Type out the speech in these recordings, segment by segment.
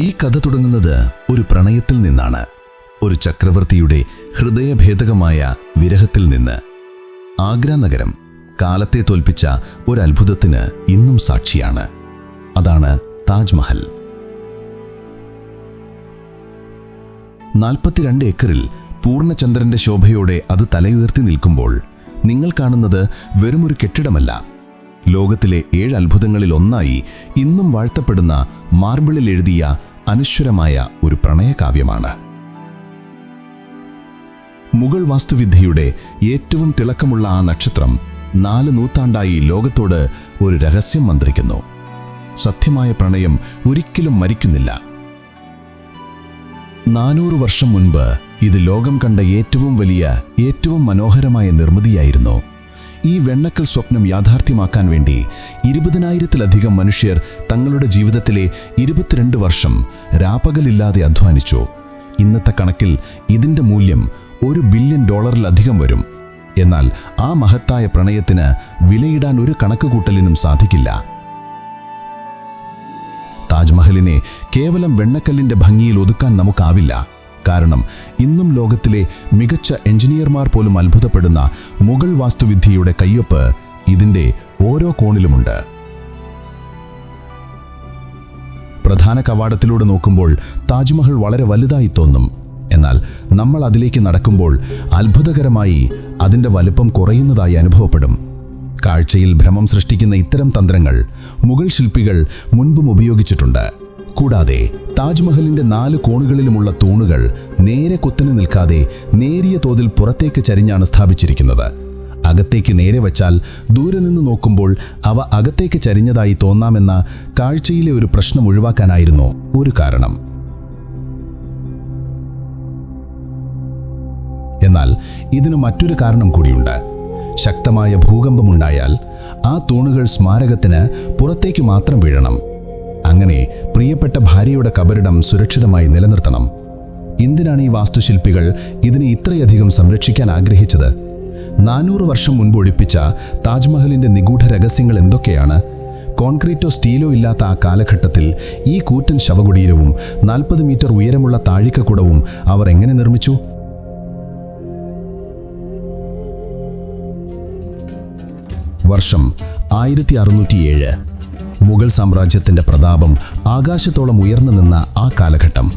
ഈ കഥ തുടങ്ങുന്നത് ഒരു പ്രണയത്തിൽ നിന്നാണ്. ഒരു ചക്രവർത്തിയുടെ ഹൃദയഭേദകമായ വിരഹത്തിൽ നിന്ന്. ആഗ്ര നഗരം കാലത്തെ തോൽപ്പിച്ച ഒരു അത്ഭുതത്തിന് ഇന്നും സാക്ഷിയാണ്. അതാണ് താജ്മഹൽ. നാൽപ്പത്തിരണ്ട് ഏക്കറിൽ പൂർണചന്ദ്രന്റെ ശോഭയോടെ അത് തലയുയർത്തി നിൽക്കുമ്പോൾ നിങ്ങൾ കാണുന്നത് വെറുമൊരു കെട്ടിടമല്ല. ലോകത്തിലെ ഏഴ് അത്ഭുതങ്ങളിൽ ഒന്നായി ഇന്നും വാഴ്ത്തപ്പെടുന്ന മാർബിളിൽ എഴുതിയ അനശ്വരമായ ഒരു പ്രണയകാവ്യമാണ്. മുഗൾ വാസ്തുവിദ്യയുടെ ഏറ്റവും തിളക്കമുള്ള ആ നക്ഷത്രം നാല് നൂറ്റാണ്ടായി ലോകത്തോട് ഒരു രഹസ്യം മന്ത്രിക്കുന്നു. സത്യമായ പ്രണയം ഒരിക്കലും മരിക്കുന്നില്ല. നാനൂറ് വർഷം മുൻപ് ഇത് ലോകം കണ്ട ഏറ്റവും വലിയ ഏറ്റവും മനോഹരമായ നിർമ്മിതിയായിരുന്നു ഈ വെണ്ണക്കൽ സ്വപ്നം യാഥാർത്ഥ്യമാക്കാൻ വേണ്ടി ഇരുപതിനായിരത്തിലധികം മനുഷ്യർ തങ്ങളുടെ ജീവിതത്തിലെ ഇരുപത്തിരണ്ട് വർഷം രാപ്പകലില്ലാതെ അധ്വാനിച്ചു. ഇന്നത്തെ കണക്കിൽ ഇതിന്റെ മൂല്യം ഒരു ബില്യൺ ഡോളറിലധികം വരും. എന്നാൽ ആ മഹത്തായ പ്രണയത്തിന് വിലയിടാൻ ഒരു കണക്കുകൂട്ടലിനും സാധിക്കില്ല. താജ്മഹലിനെ കേവലം വെണ്ണക്കല്ലിന്റെ ഭംഗിയിൽ ഒതുക്കാൻ നമുക്കാവില്ല. കാരണം ഇന്നും ലോകത്തിലെ മികച്ച എഞ്ചിനീയർമാർ പോലും അത്ഭുതപ്പെടുന്ന മുഗൾ വാസ്തുവിദ്യയുടെ കയ്യൊപ്പ് ഇതിന്റെ ഓരോ കോണിലുമുണ്ട്. പ്രധാന കവാടത്തിലൂടെ നോക്കുമ്പോൾ താജ്മഹൽ വളരെ വലുതായി തോന്നും. എന്നാൽ നമ്മൾ അതിലേക്ക് നടക്കുമ്പോൾ അത്ഭുതകരമായി അതിന്റെ വലുപ്പം കുറയുന്നതായി അനുഭവപ്പെടും. കാഴ്ചയിൽ ഭ്രമം സൃഷ്ടിക്കുന്ന ഇത്തരം തന്ത്രങ്ങൾ മുഗൾ ശില്പികൾ മുൻപും ഉപയോഗിച്ചിട്ടുണ്ട്. കൂടാതെ താജ്മഹലിന്റെ നാല് കോണുകളിലുമുള്ള തൂണുകൾ നേരെ കുത്തനെ നിൽക്കാതെ നേരിയ തോതിൽ പുറത്തേക്ക് ചരിഞ്ഞാണ് സ്ഥാപിച്ചിരിക്കുന്നത്. അകത്തേക്ക് നേരെ വച്ചാൽ ദൂരെ നിന്ന് നോക്കുമ്പോൾ അവ അകത്തേക്ക് ചരിഞ്ഞതായി തോന്നാമെന്ന കാഴ്ചയിലെ ഒരു പ്രശ്നം ഒഴിവാക്കാനായിരുന്നു ഒരു കാരണം. എന്നാൽ ഇതിന് മറ്റൊരു കാരണം കൂടിയുണ്ട്. ശക്തമായ ഭൂകമ്പമുണ്ടായാൽ ആ തൂണുകൾ സ്മാരകത്തിന് പുറത്തേക്ക് മാത്രം വീഴണം. അങ്ങനെ പ്രിയപ്പെട്ട ഭാര്യയുടെ കബരിടം സുരക്ഷിതമായി നിലനിർത്തണം. എന്തിനാണ് ഈ വാസ്തുശില്പികൾ ഇതിനെ ഇത്രയധികം സംരക്ഷിക്കാൻ ആഗ്രഹിച്ചത്? നാനൂറ് വർഷം മുൻപ് ഒഴിപ്പിച്ച താജ്മഹലിന്റെ നിഗൂഢ രഹസ്യങ്ങൾ എന്തൊക്കെയാണ്? കോൺക്രീറ്റോ സ്റ്റീലോ ഇല്ലാത്ത ആ കാലഘട്ടത്തിൽ ഈ കൂറ്റൻ ശവകുടീരവും നാൽപ്പത് മീറ്റർ ഉയരമുള്ള താഴിക്കക്കുടവും അവർ എങ്ങനെ നിർമ്മിച്ചു? വർഷം ആയിരത്തി അറുന്നൂറ്റിയേഴ്. മുഗൾ സാമ്രാജ്യത്തിന്റെ പ്രതാപം ആകാശത്തോളം ഉയർന്നു നിന്ന ആ കാലഘട്ടം.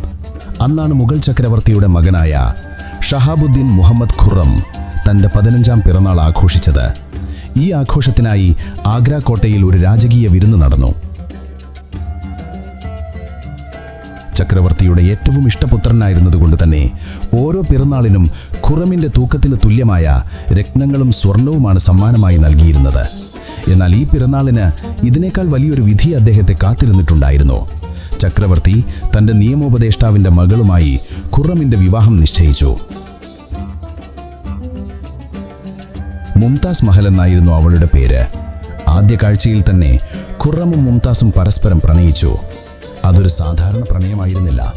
അന്നാണ് മുഗൾ ചക്രവർത്തിയുടെ മകനായ ഷഹാബുദ്ദീൻ മുഹമ്മദ് ഖുറം തന്റെ പതിനഞ്ചാം പിറന്നാൾ ആഘോഷിച്ചത്. ഈ ആഘോഷത്തിനായി ആഗ്ര കോട്ടയിൽ ഒരു രാജകീയ വിരുന്ന് നടന്നു. ചക്രവർത്തിയുടെ ഏറ്റവും ഇഷ്ടപുത്രനായിരുന്നതുകൊണ്ട് തന്നെ ഓരോ പിറന്നാളിനും ഖുറമിന്റെ തൂക്കത്തിന് തുല്യമായ രത്നങ്ങളും സ്വർണവുമാണ് സമ്മാനമായി നൽകിയിരുന്നത്. എന്നാൽ ഈ പിറന്നാളിന് ഇതിനേക്കാൾ വലിയൊരു വിധി അദ്ദേഹത്തെ കാത്തിരുന്നിട്ടുണ്ടായിരുന്നു. ചക്രവർത്തി തന്റെ നിയമോപദേഷ്ടാവിന്റെ മകളുമായി ഖുറമിന്റെ വിവാഹം നിശ്ചയിച്ചു. മുംതാസ് മഹൽ എന്നായിരുന്നു അവളുടെ പേര്. ആദ്യ കാഴ്ചയിൽ തന്നെ ഖുറമും മുംതാസും പരസ്പരം പ്രണയിച്ചു. അതൊരു സാധാരണ പ്രണയമായിരുന്നില്ല.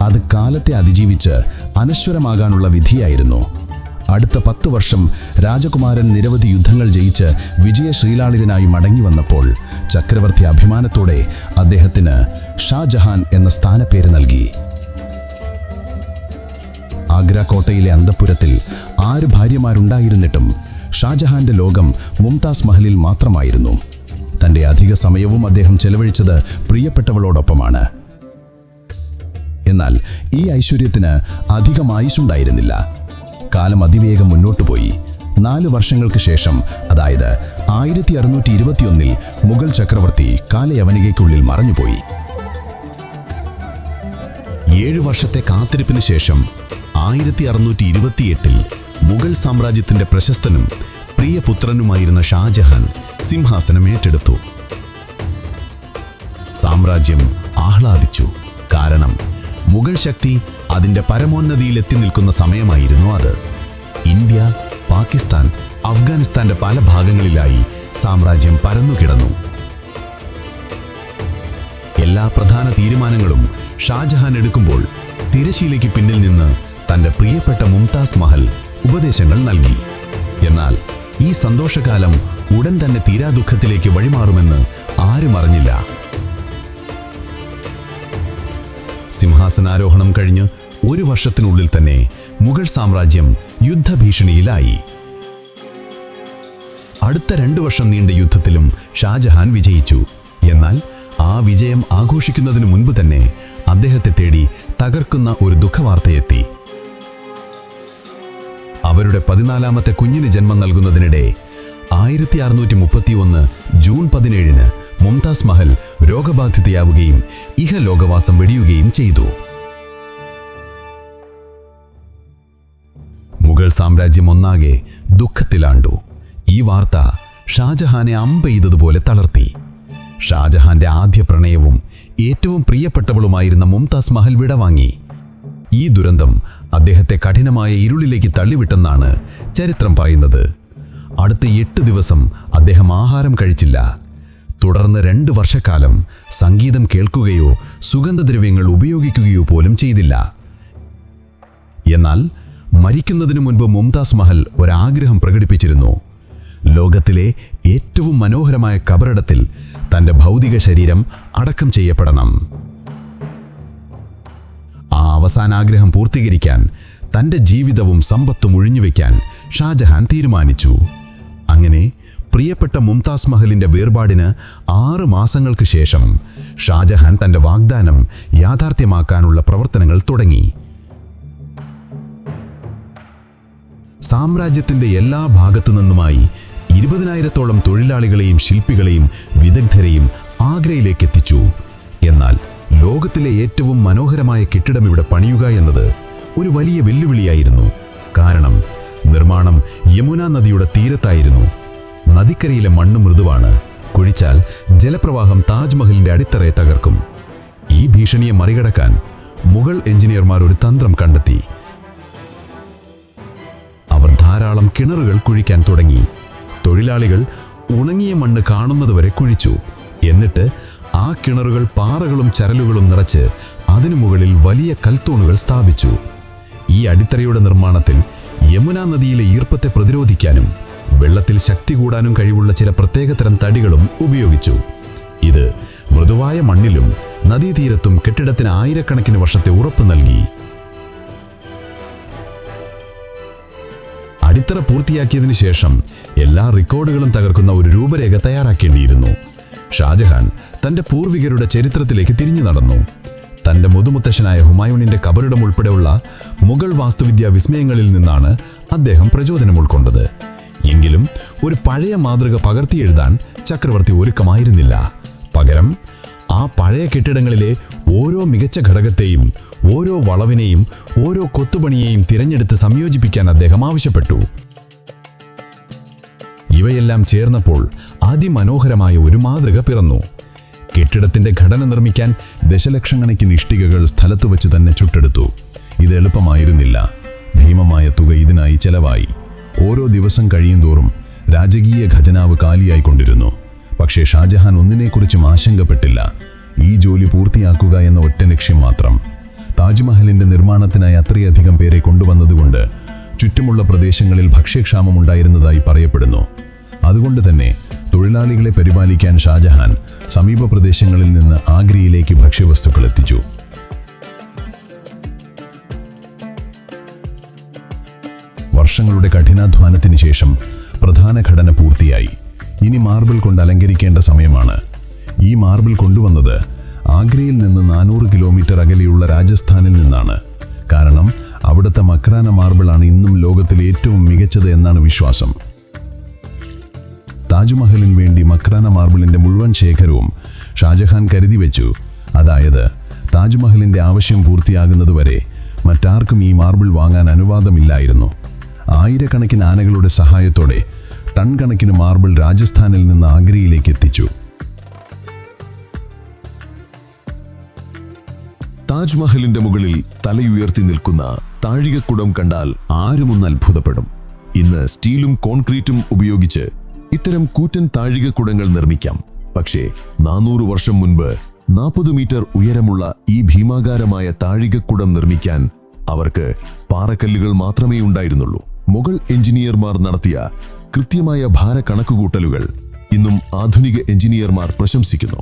അത് കാലത്തെ അതിജീവിച്ച് അനശ്വരമാകാനുള്ള വിധിയായിരുന്നു. അടുത്ത പത്ത് വർഷം രാജകുമാരൻ നിരവധി യുദ്ധങ്ങൾ ജയിച്ച് വിജയശ്രീലാളിതനായി മടങ്ങി വന്നപ്പോൾ ചക്രവർത്തി അഭിമാനത്തോടെ അദ്ദേഹത്തിന് ഷാജഹാൻ എന്ന സ്ഥാനപ്പേര് നൽകി. ആഗ്ര കോട്ടയിലെ അന്തപ്പുരത്തിൽ ആറ് ഭാര്യമാരുണ്ടായിരുന്നിട്ടും ഷാജഹാന്റെ ലോകം മുംതാസ് മഹലിൽ മാത്രമായിരുന്നു. തന്റെ അധിക സമയവും അദ്ദേഹം ചെലവഴിച്ചത് പ്രിയപ്പെട്ടവളോടൊപ്പമാണ്. എന്നാൽ ഈ ഐശ്വര്യത്തിന് അധികം ആയുസ്സുണ്ടായിരുന്നില്ല. കാലം അതിവേഗം മുന്നോട്ടു പോയി. നാല് വർഷങ്ങൾക്ക് ശേഷം അതായത് ആയിരത്തി അറുന്നൂറ്റി ഇരുപത്തിയൊന്നിൽ മുഗൾ ചക്രവർത്തി കാലയവനികയ്ക്കുള്ളിൽ മറഞ്ഞുപോയി. ഏഴു വർഷത്തെ കാത്തിരിപ്പിന് ശേഷം ആയിരത്തി അറുന്നൂറ്റി ഇരുപത്തിയെട്ടിൽ മുഗൾ സാമ്രാജ്യത്തിന്റെ പ്രശസ്തനും പ്രിയപുത്രനുമായിരുന്ന ഷാജഹാൻ സിംഹാസനം ഏറ്റെടുത്തു. സാമ്രാജ്യം ആഹ്ലാദിച്ചു. കാരണം മുഗൾ ശക്തി അതിന്റെ പരമോന്നതിയിൽ എത്തി നിൽക്കുന്ന സമയമായിരുന്നു അത്. ഇന്ത്യ പാകിസ്ഥാൻ അഫ്ഗാനിസ്ഥാന്റെ പല ഭാഗങ്ങളിലായി സാമ്രാജ്യം പരന്നുകിടന്നു. എല്ലാ പ്രധാന തീരുമാനങ്ങളും ഷാജഹാൻ എടുക്കുമ്പോൾ തിരശീലയ്ക്ക് പിന്നിൽ നിന്ന് തന്റെ പ്രിയപ്പെട്ട മുംതാസ് മഹൽ ഉപദേശങ്ങൾ നൽകി. എന്നാൽ ഈ സന്തോഷകാലം ഉടൻ തന്നെ തീരാദുഃഖത്തിലേക്ക് വഴിമാറുമെന്ന് ആരും അറിഞ്ഞില്ല. സിംഹാസനാരോഹണം കഴിഞ്ഞ് ഒരു വർഷത്തിനുള്ളിൽ തന്നെ മുഗൾ സാമ്രാജ്യം യുദ്ധഭീഷണിയിലായി. അടുത്ത രണ്ടു വർഷം നീണ്ട യുദ്ധത്തിലും ഷാജഹാൻ വിജയിച്ചു. എന്നാൽ ആ വിജയം ആഘോഷിക്കുന്നതിനു മുൻപ് തന്നെ അദ്ദേഹത്തെ തേടി തകർക്കുന്ന ഒരു ദുഃഖവാർത്തയെത്തി. അവരുടെ പതിനാലാമത്തെ കുഞ്ഞിന് ജന്മം നൽകുന്നതിനിടെ ആയിരത്തി അറുന്നൂറ്റി മുപ്പത്തി ഒന്ന് ജൂൺ പതിനേഴിന് മുംതാസ് മഹൽ രോഗബാധിതയാവുകയും ഇഹലോകവാസം വെടിയുകയും ചെയ്തു. മുഗൾ സാമ്രാജ്യം ഒന്നാകെ ദുഃഖത്തിലാണ്ടു. ഈ വാർത്ത ഷാജഹാനെ അമ്പെയ്തതുപോലെ തളർത്തി. ഷാജഹാന്റെ ആദ്യ പ്രണയവും ഏറ്റവും പ്രിയപ്പെട്ടവളുമായിരുന്ന മുംതാസ് മഹൽ വിടവാങ്ങി. ഈ ദുരന്തം അദ്ദേഹത്തെ കഠിനമായ ഇരുളിലേക്ക് തള്ളിവിട്ടെന്നാണ് ചരിത്രം പറയുന്നത്. അടുത്ത എട്ട് ദിവസം അദ്ദേഹം ആഹാരം കഴിച്ചില്ല. തുടർന്ന് രണ്ട് വർഷക്കാലം സംഗീതം കേൾക്കുകയോ സുഗന്ധദ്രവ്യങ്ങൾ ഉപയോഗിക്കുകയോ പോലും ചെയ്തില്ല. എന്നാൽ മരിക്കുന്നതിനു മുൻപ് മുംതാസ് മഹൽ ഒരാഗ്രഹം പ്രകടിപ്പിച്ചിരുന്നു. ലോകത്തിലെ ഏറ്റവും മനോഹരമായ കബറിടത്തിൽ തന്റെ ഭൗതിക ശരീരം അടക്കം ചെയ്യപ്പെടണം. ആ അവസാനാഗ്രഹം പൂർത്തീകരിക്കാൻ തന്റെ ജീവിതവും സമ്പത്തും ഒഴിഞ്ഞുവെക്കാൻ ഷാജഹാൻ തീരുമാനിച്ചു. അങ്ങനെ പ്രിയപ്പെട്ട മുംതാസ് മഹലിന്റെ വേർപാടിന് ആറ് മാസങ്ങൾക്ക് ശേഷം ഷാജഹാൻ തന്റെ വാഗ്ദാനം യാഥാർത്ഥ്യമാക്കാനുള്ള പ്രവർത്തനങ്ങൾ തുടങ്ങി. സാമ്രാജ്യത്തിന്റെ എല്ലാ ഭാഗത്തു നിന്നുമായി ഇരുപതിനായിരത്തോളം തൊഴിലാളികളെയും ശില്പികളെയും വിദഗ്ധരെയും ആഗ്രയിലേക്ക് എത്തിച്ചു എന്നാൽ ലോകത്തിലെ ഏറ്റവും മനോഹരമായ കെട്ടിടം ഇവിടെ പണിയുക എന്നത് ഒരു വലിയ വെല്ലുവിളിയായിരുന്നു. കാരണം നിർമ്മാണം യമുന നദിയുടെ തീരത്തായിരുന്നു. നദിക്കരയിലെ മണ്ണ് മൃദുവാണ്. കുഴിച്ചാൽ ജലപ്രവാഹം താജ്മഹലിന്റെ അടിത്തറയെ തകർക്കും. ഈ ഭീഷണിയെ മറികടക്കാൻ മുഗൾ എഞ്ചിനീയർമാർ ഒരു തന്ത്രം കണ്ടെത്തി. അവർ ധാരാളം കിണറുകൾ കുഴിക്കാൻ തുടങ്ങി. തൊഴിലാളികൾ ഉണങ്ങിയ മണ്ണ് കാണുന്നതുവരെ കുഴിച്ചു. എന്നിട്ട് ആ കിണറുകൾ പാറകളും ചരലുകളും നിറച്ച് അതിനു മുകളിൽ വലിയ കൽത്തൂണുകൾ സ്ഥാപിച്ചു. ഈ അടിത്തറയുടെ നിർമ്മാണത്തിൽ യമുന നദിയിലെ ഈർപ്പത്തെ പ്രതിരോധിക്കാനും വെള്ളത്തിൽ ശക്തി കൂടാനും കഴിവുള്ള ചില പ്രത്യേകതരം തടികളും ഉപയോഗിച്ചു. ഇത് മൃദുവായ മണ്ണിലും നദീതീരത്തും കെട്ടിടത്തിന് ആയിരക്കണക്കിന് വർഷത്തെ ഉറപ്പ് നൽകി. അടിത്തറ പൂർത്തിയാക്കിയതിനു ശേഷം എല്ലാ റെക്കോർഡുകളും തകർക്കുന്ന ഒരു രൂപരേഖ തയ്യാറാക്കേണ്ടിയിരുന്നു. ഷാജഹാൻ തന്റെ പൂർവികരുടെ ചരിത്രത്തിലേക്ക് തിരിഞ്ഞു നടന്നു. തന്റെ മുതുമുത്തശ്ശനായ ഹുമായൂണിന്റെ കബറിടം ഉൾപ്പെടെയുള്ള മുഗൾ വാസ്തുവിദ്യാ വിസ്മയങ്ങളിൽ നിന്നാണ് അദ്ദേഹം പ്രചോദനം ഉൾക്കൊണ്ടത്. എങ്കിലും ഒരു പഴയ മാതൃക പകർത്തിയെഴുതാൻ ചക്രവർത്തി ഒരുക്കമായിരുന്നില്ല. പകരം ആ പഴയ കെട്ടിടങ്ങളിലെ ഓരോ മികച്ച ഘടകത്തെയും ഓരോ വളവിനെയും ഓരോ കൊത്തുപണിയെയും തിരഞ്ഞെടുത്ത് സംയോജിപ്പിക്കാൻ അദ്ദേഹം ആവശ്യപ്പെട്ടു. ഇവയെല്ലാം ചേർന്നപ്പോൾ അതിമനോഹരമായ ഒരു മാതൃക പിറന്നു. കെട്ടിടത്തിന്റെ ഘടന നിർമ്മിക്കാൻ ദശലക്ഷക്കണക്കിന് ഇഷ്ടികകൾ സ്ഥലത്ത് വെച്ച് തന്നെ ചുട്ടെടുത്തു. ഇത് എളുപ്പമായിരുന്നില്ല. ഭീമമായ തുക ഇതിനായി ചെലവായി. ഓരോ ദിവസം കഴിയും തോറും രാജകീയ ഖജനാവ് കാലിയായിക്കൊണ്ടിരുന്നു. പക്ഷേ ഷാജഹാൻ ഒന്നിനെക്കുറിച്ചും ആശങ്കപ്പെട്ടില്ല. ഈ ജോലി പൂർത്തിയാക്കുക എന്ന ഒറ്റ ലക്ഷ്യം മാത്രം. താജ്മഹലിന്റെ നിർമ്മാണത്തിനായി അത്രയധികം പേരെ കൊണ്ടുവന്നതുകൊണ്ട് ചുറ്റുമുള്ള പ്രദേശങ്ങളിൽ ഭക്ഷ്യക്ഷാമം ഉണ്ടായിരുന്നതായി പറയപ്പെടുന്നു. അതുകൊണ്ട് തന്നെ തൊഴിലാളികളെ പരിപാലിക്കാൻ ഷാജഹാൻ സമീപ പ്രദേശങ്ങളിൽ നിന്ന് ആഗ്രയിലേക്ക് ഭക്ഷ്യവസ്തുക്കൾ എത്തിച്ചു. വർഷങ്ങളുടെ കഠിനാധ്വാനത്തിന് ശേഷം പ്രധാന ഘടന പൂർത്തിയായി. ഇനി മാർബിൾ കൊണ്ട് അലങ്കരിക്കേണ്ട സമയമാണ്. ഈ മാർബിൾ കൊണ്ടുവന്നത് ആഗ്രയിൽ നിന്ന് നാനൂറ് കിലോമീറ്റർ അകലെയുള്ള രാജസ്ഥാനിൽ നിന്നാണ്. കാരണം അവിടുത്തെ മക്രാന മാർബിളാണ് ഇന്നും ലോകത്തിലെ ഏറ്റവും മികച്ചത് എന്നാണ് വിശ്വാസം. താജ്മഹലിന് വേണ്ടി മക്രാന മാർബിളിന്റെ മുഴുവൻ ശേഖരവും ഷാജഹാൻ കരുതി വെച്ചു. അതായത് താജ്മഹലിന്റെ ആവശ്യം പൂർത്തിയാകുന്നതുവരെ മറ്റാർക്കും ഈ മാർബിൾ വാങ്ങാൻ അനുവാദമില്ലായിരുന്നു. ആയിരക്കണക്കിന് ആനകളുടെ സഹായത്തോടെ ടൺ കണക്കിന് മാർബിൾ രാജസ്ഥാനിൽ നിന്ന് ആഗ്രയിലേക്ക് എത്തിച്ചു. താജ്മഹലിന്റെ മുകളിൽ തലയുയർത്തി നിൽക്കുന്ന താഴികക്കുടം കണ്ടാൽ ആരുമൊന്ന് അത്ഭുതപ്പെടും. ഇന്ന് സ്റ്റീലും കോൺക്രീറ്റും ഉപയോഗിച്ച് ഇത്തരം കൂറ്റൻ താഴികക്കുടങ്ങൾ നിർമ്മിക്കാം. പക്ഷേ നാനൂറ് വർഷം മുൻപ് നാൽപ്പത് മീറ്റർ ഉയരമുള്ള ഈ ഭീമാകാരമായ താഴികക്കുടം നിർമ്മിക്കാൻ അവർക്ക് പാറക്കല്ലുകൾ മാത്രമേ ഉണ്ടായിരുന്നുള്ളൂ. മുഗൾ എഞ്ചിനീയർമാർ നടത്തിയ കൃത്യമായ ഭാര കണക്കുകൂട്ടലുകൾ ഇന്നും ആധുനിക എഞ്ചിനീയർമാർ പ്രശംസിക്കുന്നു.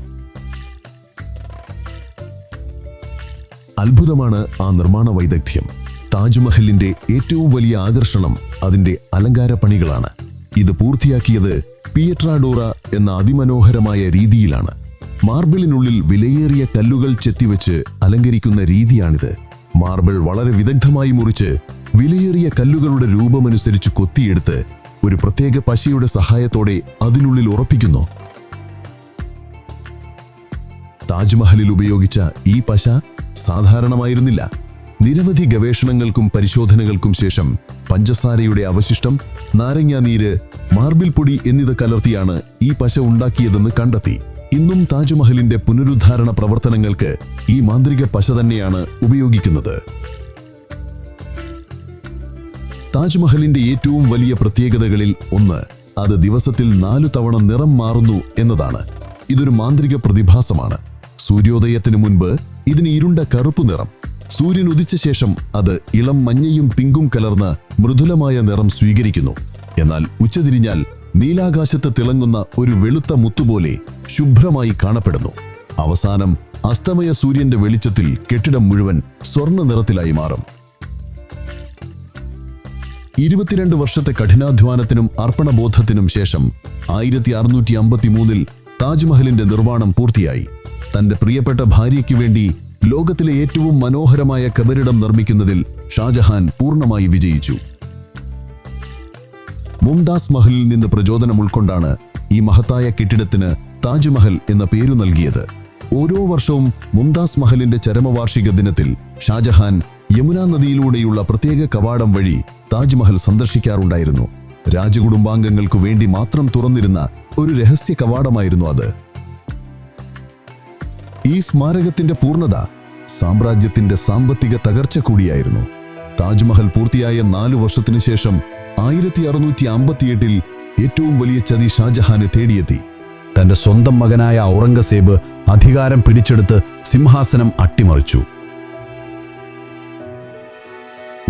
അത്ഭുതമാണ് ആ നിർമ്മാണ വൈദഗ്ധ്യം. താജ്മഹലിന്റെ ഏറ്റവും വലിയ ആകർഷണം അതിന്റെ അലങ്കാര പണികളാണ്. ഇത് പൂർത്തിയാക്കിയത് പിയട്രാഡോറ എന്ന അതിമനോഹരമായ രീതിയിലാണ്. മാർബിളിനുള്ളിൽ വിലയേറിയ കല്ലുകൾ ചെത്തിവെച്ച് അലങ്കരിക്കുന്ന രീതിയാണിത്. മാർബിൾ വളരെ വിദഗ്ധമായി മുറിച്ച് വിലയേറിയ കല്ലുകളുടെ രൂപമനുസരിച്ച് കൊത്തിയെടുത്ത് ഒരു പ്രത്യേക പശയുടെ സഹായത്തോടെ അതിനുള്ളിൽ ഉറപ്പിക്കുന്നു. താജ്മഹലിൽ ഉപയോഗിച്ച ഈ പശ സാധാരണമായിരുന്നില്ല. നിരവധി ഗവേഷണങ്ങൾക്കും പരിശോധനകൾക്കും ശേഷം പഞ്ചസാരയുടെ അവശിഷ്ടം നാരങ്ങാനീര് മാർബിൾ പൊടി എന്നിവ കലർത്തിയാണ് ഈ പശ ഉണ്ടാക്കിയതെന്ന് കണ്ടെത്തി. ഇന്നും താജ്മഹലിന്റെ പുനരുദ്ധാരണ പ്രവർത്തനങ്ങൾക്ക് ഈ മാന്ത്രിക പശ തന്നെയാണ് ഉപയോഗിക്കുന്നത്. താജ്മഹലിന്റെ ഏറ്റവും വലിയ പ്രത്യേകതകളിൽ ഒന്ന് അത് ദിവസത്തിൽ നാലു തവണ നിറം മാറുന്നു എന്നതാണ്. ഇതൊരു മാന്ത്രിക പ്രതിഭാസമാണ്. സൂര്യോദയത്തിനു മുൻപ് ഇതിന് ഇരുണ്ട കറുപ്പ് നിറം. സൂര്യൻ ഉദിച്ച ശേഷം അത് ഇളം മഞ്ഞയും പിങ്കും കലർന്ന മൃദുലമായ നിറം സ്വീകരിക്കുന്നു. എന്നാൽ ഉച്ചതിരിഞ്ഞാൽ നീലാകാശത്ത് തിളങ്ങുന്ന ഒരു വെളുത്ത മുത്തുപോലെ ശുഭ്രമായി കാണപ്പെടുന്നു. അവസാനം അസ്തമയ സൂര്യന്റെ വെളിച്ചത്തിൽ കെട്ടിടം മുഴുവൻ സ്വർണ നിറത്തിലായി മാറും. ഇരുപത്തിരണ്ട് വർഷത്തെ കഠിനാധ്വാനത്തിനും അർപ്പണബോധത്തിനും ശേഷം ആയിരത്തി അറുന്നൂറ്റി അമ്പത്തി മൂന്നിൽ താജ്മഹലിന്റെ നിർമ്മാണം പൂർത്തിയായി. തന്റെ പ്രിയപ്പെട്ട ഭാര്യയ്ക്ക് വേണ്ടി ലോകത്തിലെ ഏറ്റവും മനോഹരമായ കബരിടം നിർമ്മിക്കുന്നതിൽ ഷാജഹാൻ പൂർണമായി വിജയിച്ചു. മുംതാസ് മഹലിൽ നിന്ന് പ്രചോദനം ഉൾക്കൊണ്ടാണ് ഈ മഹത്തായ കെട്ടിടത്തിന് താജ്മഹൽ എന്ന പേരു നൽകിയത്. ഓരോ വർഷവും മുംതാസ് മഹലിന്റെ ചരമവാർഷിക ദിനത്തിൽ ഷാജഹാൻ യമുന നദിയിലൂടെയുള്ള പ്രത്യേക കവാടം വഴി താജ്മഹൽ സന്ദർശിക്കാറുണ്ടായിരുന്നു. രാജകുടുംബാംഗങ്ങൾക്കു വേണ്ടി മാത്രം തുറന്നിരുന്ന ഒരു രഹസ്യ കവാടമായിരുന്നു അത്. ഈ സ്മാരകത്തിന്റെ പൂർണത സാമ്രാജ്യത്തിന്റെ സാമ്പത്തിക തകർച്ച കൂടിയായിരുന്നു. താജ്മഹൽ പൂർത്തിയായ നാലു വർഷത്തിനു ശേഷം ആയിരത്തി അറുന്നൂറ്റി അമ്പത്തിയെട്ടിൽ ഏറ്റവും വലിയ ചതി ഷാജഹാനെ തേടിയെത്തി. തന്റെ സ്വന്തം മകനായ ഔറംഗസേബ് അധികാരം പിടിച്ചെടുത്ത് സിംഹാസനം അട്ടിമറിച്ചു.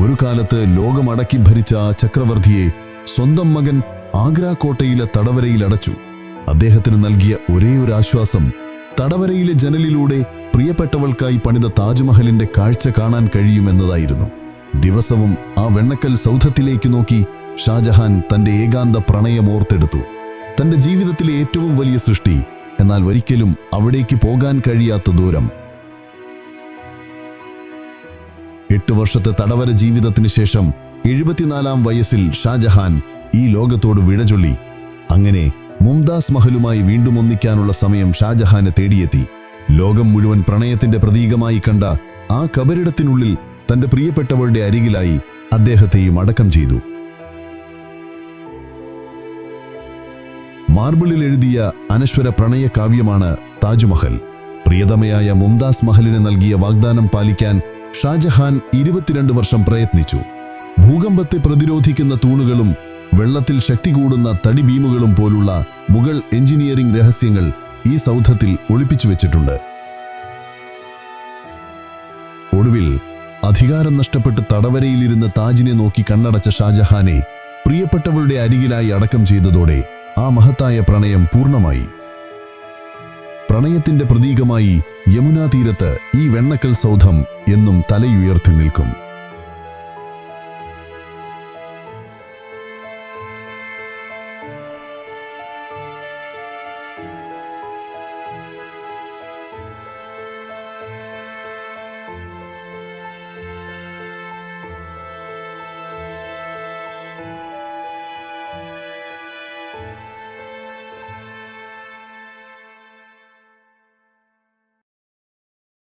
ഒരു കാലത്ത് ലോകമടക്കി ഭരിച്ച ആ ചക്രവർത്തിയെ സ്വന്തം മകൻ ആഗ്ര കോട്ടയിലെ തടവരയിൽ അടച്ചു. അദ്ദേഹത്തിന് നൽകിയ ഒരേ ഒരു ആശ്വാസം തടവരയിലെ ജനലിലൂടെ പ്രിയപ്പെട്ടവൾക്കായി പണിത താജ്മഹലിന്റെ കാഴ്ച കാണാൻ കഴിയുമെന്നതായിരുന്നു ദിവസവും ആ വെണ്ണക്കൽ സൗധത്തിലേക്ക് നോക്കി ഷാജഹാൻ തന്റെ ഏകാന്ത പ്രണയം ഓർത്തെടുത്തു. തന്റെ ജീവിതത്തിലെ ഏറ്റവും വലിയ സൃഷ്ടി എന്നാൽ ഒരിക്കലും അവിടേക്ക് പോകാൻ കഴിയാത്ത ദൂരം. എട്ട് വർഷത്തെ തടവര ജീവിതത്തിന് ശേഷം എഴുപത്തിനാലാം വയസ്സിൽ ഷാജഹാൻ ഈ ലോകത്തോട് വിഴചൊള്ളി അങ്ങനെ മുംതാസ് മഹലുമായി വീണ്ടും ഒന്നിക്കാനുള്ള സമയം ഷാജഹാനെ തേടിയെത്തി. ലോകം മുഴുവൻ പ്രണയത്തിന്റെ പ്രതീകമായി കണ്ട ആ കബരിടത്തിനുള്ളിൽ തന്റെ പ്രിയപ്പെട്ടവളുടെ അരികിലായി അദ്ദേഹത്തെയും അടക്കം ചെയ്തു. മാർബിളിൽ എഴുതിയ അനശ്വര പ്രണയ കാവ്യമാണ് താജ്മഹൽ. പ്രിയതമയായ മുംതാസ് മഹലിന് നൽകിയ വാഗ്ദാനം പാലിക്കാൻ ഷാജഹാൻ ഇരുപത്തിരണ്ട് വർഷം പ്രയത്നിച്ചു. ഭൂകമ്പത്തെ പ്രതിരോധിക്കുന്ന തൂണുകളും വെള്ളത്തിൽ ശക്തി കൂടുന്ന തടി ബീമുകളും പോലുള്ള മുഗൾ എഞ്ചിനീയറിംഗ് രഹസ്യങ്ങൾ ഈ സൗധത്തിൽ ഒളിപ്പിച്ചു വെച്ചിട്ടുണ്ട്. ഒടുവിൽ അധികാരം നഷ്ടപ്പെട്ട് തടവരയിലിരുന്ന താജിനെ നോക്കി കണ്ണടച്ച ഷാജഹാനെ പ്രിയപ്പെട്ടവളുടെ അരികിലായി അടക്കം ചെയ്തതോടെ ആ മഹത്തായ പ്രണയം പൂർണമായി. പ്രണയത്തിന്റെ പ്രതീകമായി യമുനാ തീരത്ത് ഈ വെണ്ണക്കൽ സൗധം എന്നും തലയുയർത്തി നിൽക്കും.